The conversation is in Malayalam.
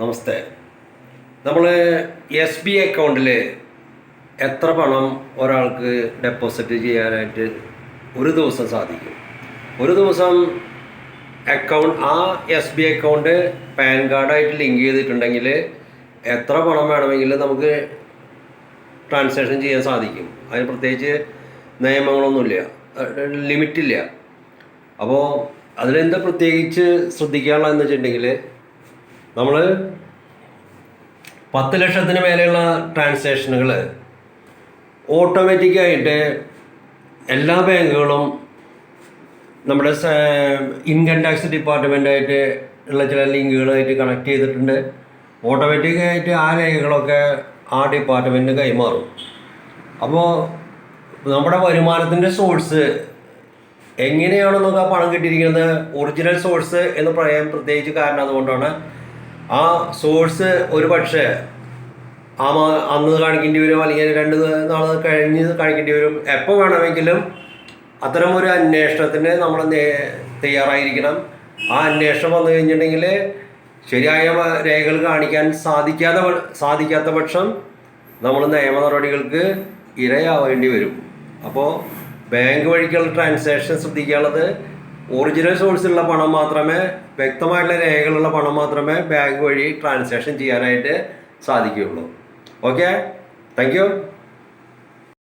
നമസ്തേ. നമ്മൾ എസ് ബി അക്കൗണ്ടിൽ എത്ര പണം ഒരാൾക്ക് ഡെപ്പോസിറ്റ് ചെയ്യാനായിട്ട് ഒരു ദിവസം സാധിക്കും? ഒരു ദിവസം അക്കൗണ്ട് ആ എസ് ബി അക്കൗണ്ട് പാൻ കാർഡായിട്ട് ലിങ്ക് ചെയ്തിട്ടുണ്ടെങ്കിൽ എത്ര പണം വേണമെങ്കിലും നമുക്ക് ട്രാൻസാക്ഷൻ ചെയ്യാൻ സാധിക്കും. അതിന് പ്രത്യേകിച്ച് നിയമങ്ങളൊന്നുമില്ല. ലിമിറ്റില്ല അപ്പോൾ അതിലെന്താ പ്രത്യേകിച്ച് ശ്രദ്ധിക്കാനുള്ളതെന്ന് വെച്ചിട്ടുണ്ടെങ്കിൽ നമ്മൾ പത്ത് ലക്ഷത്തിന് മേലെയുള്ള ട്രാൻസാക്ഷനുകൾ ഓട്ടോമാറ്റിക്കായിട്ട് എല്ലാ ബാങ്കുകളും നമ്മുടെ ഇൻകം ടാക്സ് ഡിപ്പാർട്ട്മെന്റായിട്ട് ഉള്ള ചില ലിങ്കുകളായിട്ട് കണക്ട് ചെയ്തിട്ടുണ്ട്. ഓട്ടോമാറ്റിക്കായിട്ട് ആ രേഖകളൊക്കെ ആ ഡിപ്പാർട്ട്മെന്റിന് കൈമാറും. അപ്പോൾ നമ്മുടെ വരുമാനത്തിന്റെ സോഴ്സ് എങ്ങനെയാണ് നമുക്ക് ആ പണം കിട്ടിയിരിക്കുന്നത് ഒറിജിനൽ സോഴ്സ് എന്ന് പറയാൻ പ്രത്യേകിച്ച് കാരണം അതുകൊണ്ടാണ് ആ സോഴ്സ് ഒരു പക്ഷേ ആ അന്ന് കാണിക്കേണ്ടി വരും അല്ലെങ്കിൽ രണ്ട് നാൾ കഴിഞ്ഞ് കാണിക്കേണ്ടി വരും. എപ്പോൾ വേണമെങ്കിലും അത്തരം ഒരു അന്വേഷണത്തിന് നമ്മൾ തയ്യാറായിരിക്കണം. ആ അന്വേഷണം വന്നു കഴിഞ്ഞിട്ടുണ്ടെങ്കിൽ ശരിയായ രേഖകൾ കാണിക്കാൻ സാധിക്കാത്ത പ- സാധിക്കാത്ത പക്ഷം നമ്മൾ നിയമ നടപടികൾക്ക് ഇരയാവേണ്ടി വരും. അപ്പോൾ ബാങ്ക് വഴിക്കുള്ള ട്രാൻസാക്ഷൻ ശ്രദ്ധിക്കാനുള്ളത് ഒറിജിനൽ സോഴ്സിലുള്ള പണം മാത്രമേ വ്യക്തമായിട്ടുള്ള രേഖകളുള്ള പണം മാത്രമേ ബാങ്ക് വഴി ട്രാൻസാക്ഷൻ ചെയ്യാനായിട്ട് സാധിക്കുകയുള്ളൂ. Okay thank